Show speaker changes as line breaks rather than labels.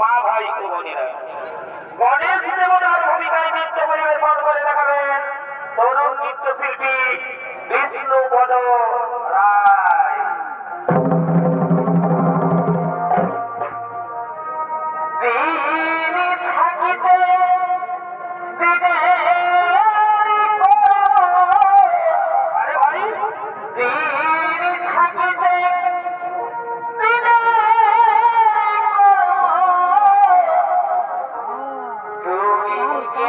মা ভাই ও বোনেরা গণেশ দেবতার ভূমিকায় নৃত্য পরিবেশন করে দেখাবেন তরুণ নৃত্যশিল্পী বিষ্ণু বদল।